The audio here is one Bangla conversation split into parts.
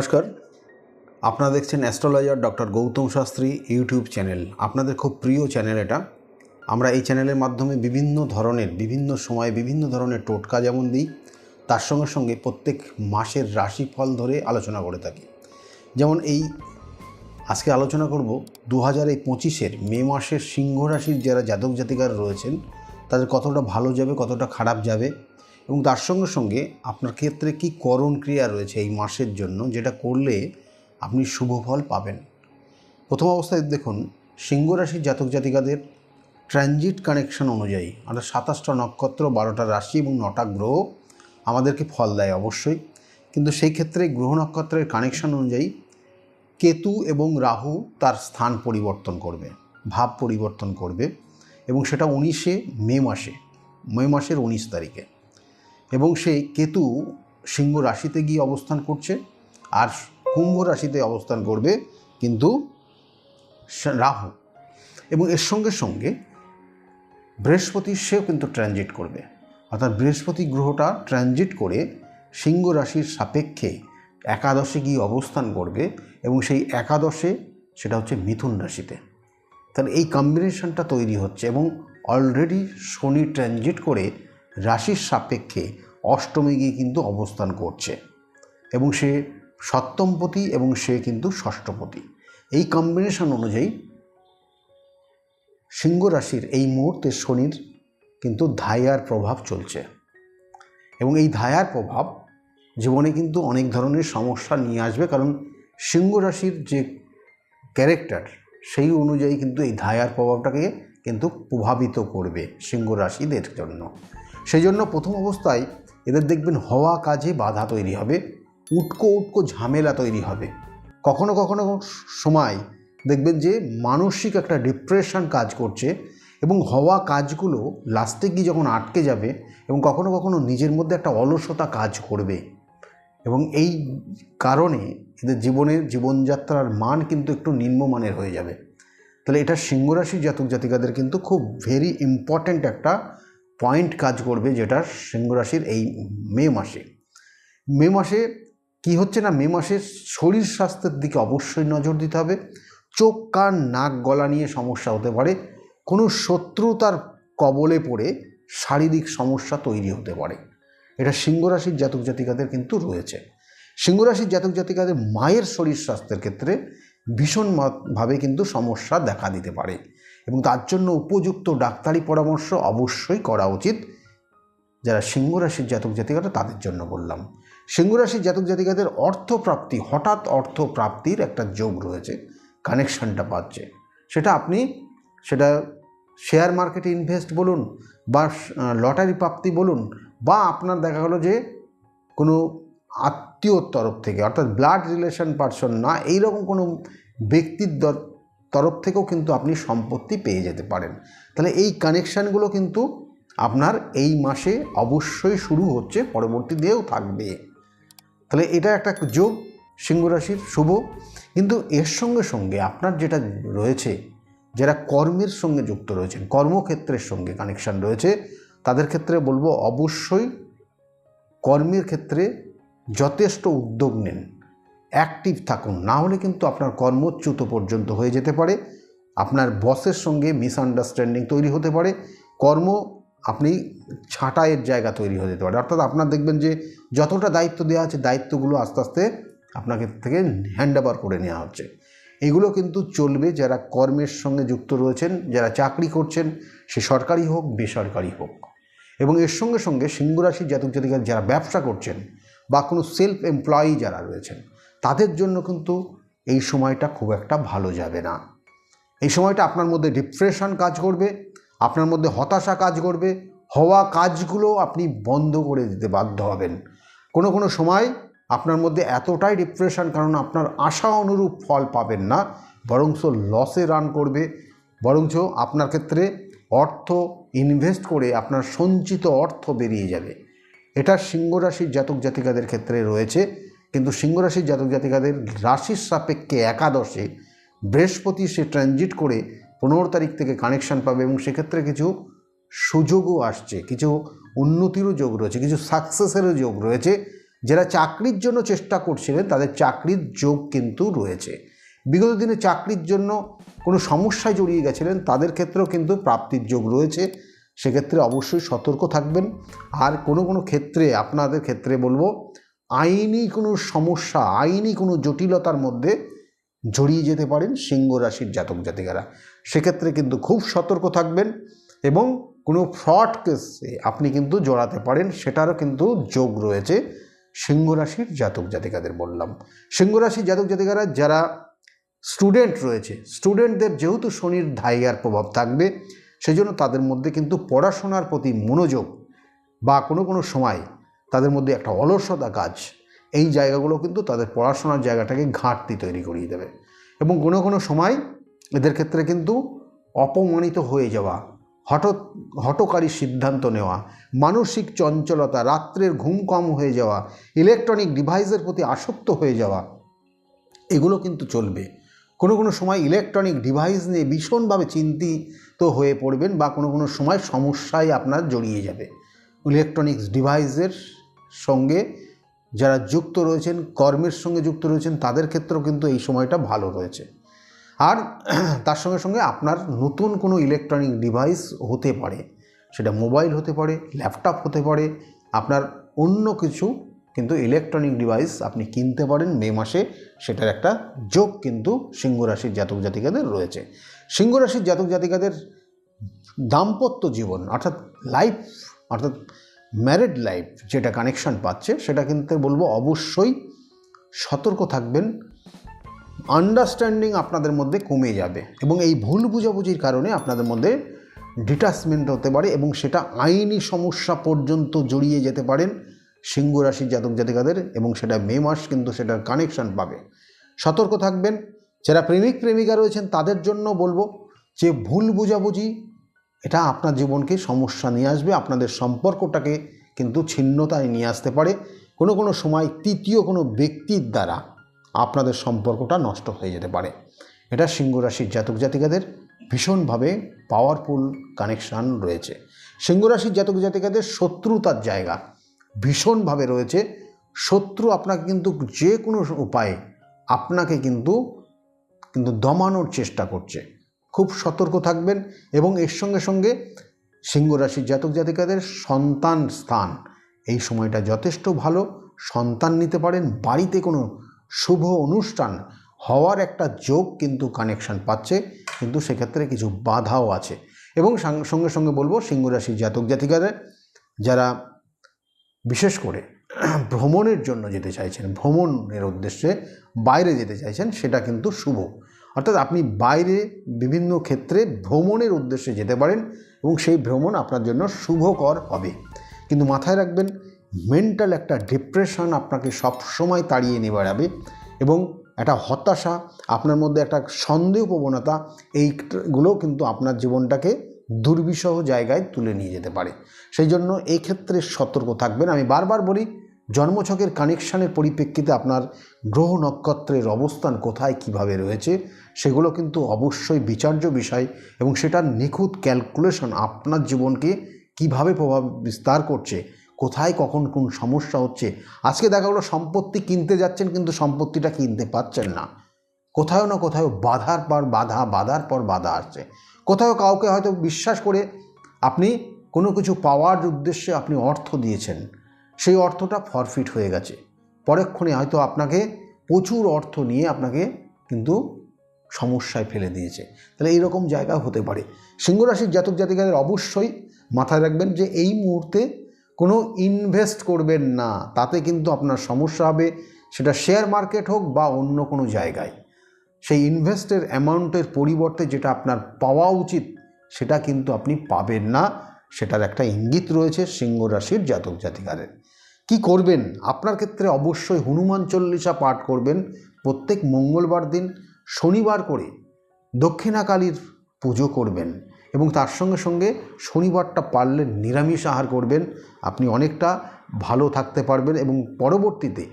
নমস্কার। আপনারা দেখছেন astrologer doctor Gautam Shastri YouTube channel. আপনাদের খুব প্রিয় চ্যানেল এটা। আমরা এই চ্যানেলের মাধ্যমে বিভিন্ন ধরনের, বিভিন্ন সময়ে বিভিন্ন ধরনের টোটকা যেমন দিই, তার সঙ্গে সঙ্গে প্রত্যেক মাসের রাশিফল ধরে আলোচনা করে থাকি। যেমন এই আজকে আলোচনা করব দু হাজার এই পঁচিশের মে মাসের সিংহ রাশির যারা জাতক জাতিকার রয়েছেন, তাদের কতটা ভালো যাবে, কতটা খারাপ যাবে এবং তার সঙ্গে সঙ্গে আপনার ক্ষেত্রে কি করণ ক্রিয়া রয়েছে এই মাসের জন্য যেটা করলে আপনি শুভ ফল পাবেন? প্রথম অবস্থায় দেখুন সিংহ রাশির জাতক জাতিকাদের ট্রানজিট কানেকশন অনুযায়ী অর্থাৎ সাতাশটা নক্ষত্র, বারোটা রাশি এবং নটা গ্রহ আমাদেরকে ফল দেয় অবশ্যই। কিন্তু সেই ক্ষেত্রে গ্রহ নক্ষত্রের কানেকশন অনুযায়ী কেতু এবং রাহু তার স্থান পরিবর্তন করবে, ভাব পরিবর্তন করবে এবং সেটা উনিশে মে মাসে, মে মাসের উনিশ তারিখে। এবং সেই কেতু সিংহ রাশিতে গিয়ে অবস্থান করছে আর কুম্ভ রাশিতে অবস্থান করবে কিন্তু রাহু। এবং এর সঙ্গে সঙ্গে বৃহস্পতি সেও কিন্তু ট্রানজিট করবে। অর্থাৎ বৃহস্পতি গ্রহটা ট্রানজিট করে সিংহ রাশির সাপেক্ষে একাদশে গিয়ে অবস্থান করবে এবং সেই একাদশে সেটা হচ্ছে মিথুন রাশিতে। তাহলে এই কম্বিনেশনটা তৈরি হচ্ছে এবং অলরেডি শনি ট্রানজিট করে রাশির সাপেক্ষে অষ্টমে গিয়ে কিন্তু অবস্থান করছে এবং সে সপ্তমপতি এবং সে কিন্তু ষষ্ঠপতি। এই কম্বিনেশন অনুযায়ী সিংহ রাশির এই মুহূর্তে শনির কিন্তু ধায়ার প্রভাব চলছে এবং এই ধায়ার প্রভাব জীবনে কিন্তু অনেক ধরনের সমস্যা নিয়ে আসবে কারণ সিংহ রাশির যে ক্যারেক্টার সেই অনুযায়ী কিন্তু এই ধায়ার প্রভাবটাকে কিন্তু প্রভাবিত করবে সিংহ রাশিদের জন্য। সেই জন্য প্রথম অবস্থায় এদের দেখবেন হওয়া কাজে বাধা তৈরি হবে, উটকো উটকো ঝামেলা তৈরি হবে। কখনো কখনো সময় দেখবেন যে মানসিক একটা ডিপ্রেশন কাজ করছে এবং হওয়া কাজগুলো লাস্টে গিয়ে যখন আটকে যাবে এবং কখনো কখনো নিজের মধ্যে একটা অলসতা কাজ করবে। এবং এই কারণে এদের জীবনের জীবনযাত্রার মান কিন্তু একটু নিম্নমানের হয়ে যাবে। তাহলে এটা সিংহরাশির জাতক জাতিকাদের কিন্তু খুব ভেরি ইম্পর্ট্যান্ট একটা পয়েন্ট কাজ করবে যেটা সিংহরাশির এই মে মাসে। মে মাসে কি হচ্ছে না, মে মাসে শরীর স্বাস্থ্যের দিকে অবশ্যই নজর দিতে হবে। চোখ, কান, নাক, গলা নিয়ে সমস্যা হতে পারে। কোনো শত্রুতার কবলে পড়ে শারীরিক সমস্যা তৈরি হতে পারে। এটা সিংহরাশির জাতক জাতিকাদের কিন্তু রয়েছে। সিংহরাশির জাতক জাতিকাদের মায়ের শরীর স্বাস্থ্যের ক্ষেত্রে ভীষণভাবে কিন্তু সমস্যা দেখা দিতে পারে। এবং তার জন্য উপযুক্ত ডাক্তারি পরামর্শ অবশ্যই করা উচিত। যারা সিংহরাশির জাতক জাতিকারা, তাদের জন্য বললাম। সিংহরাশির জাতক জাতিকাদের অর্থপ্রাপ্তি, হঠাৎ অর্থপ্রাপ্তির একটা যোগ রয়েছে, কানেকশনটা পাচ্ছে। সেটা আপনি, সেটা শেয়ার মার্কেটে ইনভেস্ট বলুন বা লটারি প্রাপ্তি বলুন বা আপনার দেখা গেলো যে কোনো আত্মীয়র তরফ থেকে, অর্থাৎ ব্লাড রিলেশন পার্সন না, এইরকম কোনো ব্যক্তির তরফ থেকেও কিন্তু আপনি সম্পত্তি পেয়ে যেতে পারেন। তাহলে এই কানেকশানগুলো কিন্তু আপনার এই মাসে অবশ্যই শুরু হচ্ছে, পরবর্তী দিয়েও থাকবে। তাহলে এটা একটা যোগ, সিংহ রাশির শুভ। কিন্তু এর সঙ্গে সঙ্গে আপনার যেটা রয়েছে, যারা কর্মের সঙ্গে যুক্ত রয়েছেন, কর্মক্ষেত্রের সঙ্গে কানেকশান রয়েছে, তাদের ক্ষেত্রে বলব অবশ্যই কর্মের ক্ষেত্রে যথেষ্ট উদ্যোগ নেন। অ্যাক্টিভ থাকুন। না হলে কিন্তু আপনার কর্মচ্যুত পর্যন্ত হয়ে যেতে পারে। আপনার বসের সঙ্গে মিসআন্ডারস্ট্যান্ডিং তৈরি হতে পারে। কর্ম আপনি ছাঁটাইয়ের জায়গা তৈরি হয়ে যেতে পারে। অর্থাৎ আপনার দেখবেন যে যতটা দায়িত্ব দেওয়া আছে, দায়িত্বগুলো আস্তে আস্তে আপনাকে থেকে হ্যান্ড ওভার করে নেওয়া হচ্ছে। এগুলো কিন্তু চলবে যারা কর্মের সঙ্গে যুক্ত রয়েছেন, যারা চাকরি করছেন, সে সরকারি হোক বেসরকারি হোক। এবং এর সঙ্গে সঙ্গে সিংহরাশির জাতক জাতিকা যারা ব্যবসা করছেন বা কোনো সেলফ এমপ্লয়ি যারা রয়েছেন, তাদের জন্য কিন্তু এই সময়টা খুব একটা ভালো যাবে না। এই সময়টা আপনার মধ্যে ডিপ্রেশন কাজ করবে, আপনার মধ্যে হতাশা কাজ করবে, হওয়া কাজগুলো আপনি বন্ধ করে দিতে বাধ্য হবেন। কোনো কোনো সময় আপনার মধ্যে এতটাই ডিপ্রেশন কারণ আপনার আশা অনুরূপ ফল পাবেন না বরঞ্চ লসে রান করবে বরঞ্চ আপনার ক্ষেত্রে অর্থ ইনভেস্ট করে আপনার সঞ্চিত অর্থ বেরিয়ে যাবে। এটা সিংহরাশির জাতক জাতিকাদের ক্ষেত্রে রয়েছে, কিন্তু সিংহরাশির জাতক জাতিকাদের রাশির সাপেক্ষে একাদশে বৃহস্পতি সে ট্রানজিট করে পনেরো তারিখ থেকে কানেকশান পাবে এবং সেক্ষেত্রে কিছু সুযোগও আসছে, কিছু উন্নতিরও যোগ রয়েছে, কিছু সাকসেসেরও যোগ রয়েছে। যারা চাকরির জন্য চেষ্টা করছিলেন, তাদের চাকরির যোগ কিন্তু রয়েছে। বিগত দিনে চাকরির জন্য কোনো সমস্যায় জড়িয়ে গেছিলেন, তাদের ক্ষেত্রেও কিন্তু প্রাপ্তির যোগ রয়েছে। সেক্ষেত্রে অবশ্যই সতর্ক থাকবেন। আর কোনো কোনো ক্ষেত্রে, আপনাদের ক্ষেত্রে বলব, আইনি কোনো সমস্যা, আইনি কোনো জটিলতার মধ্যে জড়িয়ে যেতে পারেন সিংহ রাশির জাতক জাতিকারা। সেক্ষেত্রে কিন্তু খুব সতর্ক থাকবেন এবং কোনো ফ্রড কেসে আপনি কিন্তু জড়াতে পারেন, সেটারও কিন্তু যোগ রয়েছে সিংহ রাশির জাতক জাতিকাদের বললাম। সিংহ রাশির জাতক জাতিকারা যারা স্টুডেন্ট রয়েছে, স্টুডেন্টদের যেহেতু শনির ধাইয়ার প্রভাব থাকবে সেই জন্য তাদের মধ্যে কিন্তু পড়াশোনার প্রতি মনোযোগ বা কোনো কোনো সময় তাদের মধ্যে একটা অলসতা কাজ, এই জায়গাগুলো কিন্তু তাদের পড়াশোনার জায়গাটাকে ঘাটতি তৈরি করিয়ে দেবে। এবং কোনো কোনো সময় এদের ক্ষেত্রে কিন্তু অপমানিত হয়ে যাওয়া হঠ হটকারী সিদ্ধান্ত নেওয়া, মানসিক চঞ্চলতা, রাত্রের ঘুম কম হয়ে যাওয়া ইলেকট্রনিক ডিভাইসের প্রতি আসক্ত হয়ে যাওয়া, এগুলো কিন্তু চলবে। কোনো কোনো সময় ইলেকট্রনিক ডিভাইস নিয়ে ভীষণভাবে চিন্তিত হয়ে পড়বেন বা কোনো কোনো সময় সমস্যায় আপনার জড়িয়ে যাবে। ইলেকট্রনিক্স ডিভাইসের সঙ্গে যারা যুক্ত রয়েছেন, কর্মের সঙ্গে যুক্ত রয়েছেন, তাদের ক্ষেত্রেও কিন্তু এই সময়টা ভালো রয়েছে। আর তার সঙ্গে সঙ্গে আপনার নতুন কোনো ইলেকট্রনিক ডিভাইস হতে পারে, সেটা মোবাইল হতে পারে ল্যাপটপ হতে পারে, আপনার অন্য কিছু কিন্তু ইলেকট্রনিক ডিভাইস আপনি কিনতে পারেন মে মাসে, সেটার একটা যোগ কিন্তু সিংহ রাশির জাতক জাতিকাদের রয়েছে। সিংহ রাশির জাতক জাতিকাদের দাম্পত্য জীবন, অর্থাৎ লাইফ অর্থাৎ ম্যারিড লাইফ যেটা কানেকশন পাচ্ছে, সেটা কিন্তু বলব অবশ্যই সতর্ক থাকবেন। আন্ডারস্ট্যান্ডিং আপনাদের মধ্যে কমে যাবে এবং এই ভুল বুঝাবুঝির কারণে আপনাদের মধ্যে ডিটাচমেন্ট হতে পারে এবং সেটা আইনি সমস্যা পর্যন্ত জড়িয়ে যেতে পারেন সিংহ রাশির জাতক জাতিকাদের এবং সেটা মে মাস কিন্তু সেটার কানেকশন পাবে। সতর্ক থাকবেন। যারা প্রেমিক প্রেমিকা রয়েছেন, তাদের জন্য বলব যে ভুল বুঝাবুঝি, এটা আপনার জীবনকে সমস্যা নিয়ে আসবে, আপনাদের সম্পর্কটাকে কিন্তু ছিন্নতায় নিয়ে আসতে পারে। কোনো কোনো সময় তৃতীয় কোনো ব্যক্তির দ্বারা আপনাদের সম্পর্কটা নষ্ট হয়ে যেতে পারে। এটা সিংহ রাশির জাতক জাতিকাদের ভীষণভাবে পাওয়ারফুল কানেকশান রয়েছে। সিংহ রাশির জাতক জাতিকাদের শত্রুতার জায়গা ভীষণভাবে রয়েছে। শত্রু আপনাকে কিন্তু যে কোনো উপায়ে আপনাকে কিন্তু কিন্তু দমানোর চেষ্টা করছে। খুব সতর্ক থাকবেন এবং এর সঙ্গে সঙ্গে সিংহ রাশির জাতক জাতিকাদের সন্তান স্থান। এই সময়টা যথেষ্ট ভালো। সন্তান নিতে পারেন, বাড়িতে কোনো শুভ অনুষ্ঠান হওয়ার একটা যোগ কিন্তু কানেকশন পাচ্ছে, কিন্তু সেক্ষেত্রে কিছু বাধাও আছে। এবং সঙ্গে সঙ্গে বলব, সিংহ রাশির জাতক জাতিকাদের যারা বিশেষ করে ভ্রমণের জন্য যেতে চাইছেন, ভ্রমণের উদ্দেশ্যে বাইরে যেতে চাইছেন, সেটা কিন্তু শুভ। অর্থাৎ আপনি বাইরে বিভিন্ন ক্ষেত্রে ভ্রমণের উদ্দেশ্যে যেতে পারেন এবং সেই ভ্রমণ আপনার জন্য শুভকর হবে। কিন্তু মাথায় রাখবেন মেন্টাল একটা ডিপ্রেশন আপনাকে সবসময় তাড়িয়ে নিয়ে বেড়াবে এবং একটা হতাশা, আপনার মধ্যে একটা সন্দেহ প্রবণতা, এইগুলো কিন্তু আপনার জীবনটাকে দুর্বিষহ জায়গায় তুলে নিয়ে যেতে পারে। সেই জন্য এই ক্ষেত্রে সতর্ক থাকবেন। আমি বারবার বলি জন্মছকের কানেকশানের পরিপ্রেক্ষিতে আপনার গ্রহ নক্ষত্রের অবস্থান কোথায়, কীভাবে রয়েছে, সেগুলো কিন্তু অবশ্যই বিচার্য বিষয় এবং সেটার নিখুঁত ক্যালকুলেশন আপনার জীবনকে কীভাবে প্রভাব বিস্তার করছে, কোথায় কখন কোন সমস্যা হচ্ছে। আজকে দেখা গেলো সম্পত্তি কিনতে যাচ্ছেন কিন্তু সম্পত্তিটা কিনতে পারছেন না। কোথাও না কোথাও বাধার পর বাধা, বাধার পর বাধা আসছে। কোথাও কাউকে হয়তো বিশ্বাস করে আপনি কোনো কিছু পাওয়ার উদ্দেশ্যে আপনি অর্থ দিয়েছেন। সেই অর্থটা ফরফিট হয়ে গেছে। পরক্ষণে হয়তো আপনাকে প্রচুর অর্থ নিয়ে আপনাকে কিন্তু সমস্যায় ফেলে দিয়েছে। তাহলে এইরকম জায়গা হতে পারে। সিংহরাশির জাতক জাতিকাদের অবশ্যই মাথায় রাখবেন যে এই মুহূর্তে কোনো ইনভেস্ট করবেন না। তাতে কিন্তু আপনার সমস্যা হবে। সেটা শেয়ার মার্কেট হোক বা অন্য কোনো জায়গায়। সেই ইনভেস্টের অ্যামাউন্টের পরিবর্তে যেটা আপনার পাওয়া উচিত, সেটা কিন্তু আপনি পাবেন না। সেটার একটা ইঙ্গিত রয়েছে সিংহ রাশির জাতক জাতিকাদের। কি করবেন? আপনার ক্ষেত্রে অবশ্যই হনুমান চল্লিশা পাঠ করবেন প্রত্যেক মঙ্গলবার দিন, শনিবার করে দক্ষিণাকালীর পুজো করবেন এবং তার সঙ্গে সঙ্গে শনিবারটা পারলে নিরামিষ আহার করবেন। আপনি অনেকটা ভালো থাকতে পারবেন এবং পরবর্তীতে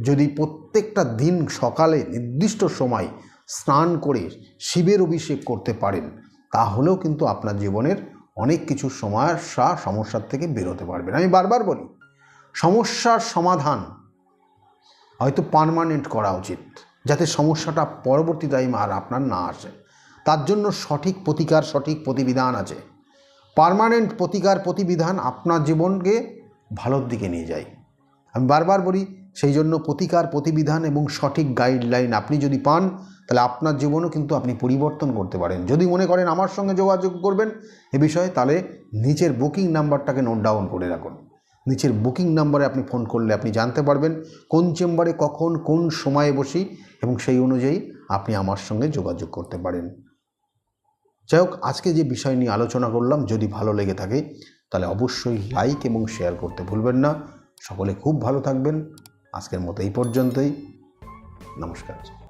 যদি প্রত্যেকটা দিন সকালে নির্দিষ্ট সময় স্নান করে শিবের অভিষেক করতে পারেন, তাহলেও কিন্তু আপনার জীবনের অনেক কিছু সমস্যা সমস্যার থেকে বেরোতে পারবেন। আমি বারবার বলি, সমস্যার সমাধান হয়তো পার্মানেন্ট করা উচিত, যাতে সমস্যাটা পরবর্তী টাইম আর আপনার না আসে। তার জন্য সঠিক প্রতিকার, সঠিক প্রতিবিধান আছে। পার্মানেন্ট প্রতিকার, প্রতিবিধান আপনার জীবনকে ভালোর দিকে নিয়ে যায়। আমি বারবার বলি, সেই জন্য প্রতিকার, প্রতিবিধান এবং সঠিক গাইডলাইন আপনি যদি পান তাহলে আপনার জীবনও কিন্তু আপনি পরিবর্তন করতে পারেন। যদি মনে করেন আমার সঙ্গে যোগাযোগ করবেন এ বিষয়ে, তাহলে নিচের বুকিং নাম্বারটাকে নোট ডাউন করে রাখুন। নিচের বুকিং নাম্বারে আপনি ফোন করলে আপনি জানতে পারবেন কোন চেম্বারে কখন, কোন সময়ে বসি এবং সেই অনুযায়ী আপনি আমার সঙ্গে যোগাযোগ করতে পারেন। যাই হোক, আজকে যে বিষয় নিয়ে আলোচনা করলাম, যদি ভালো লেগে থাকে, তাহলে অবশ্যই লাইক এবং শেয়ার করতে ভুলবেন না। সকলে খুব ভালো থাকবেন। আজকের মতো এই পর্যন্তই। নমস্কার।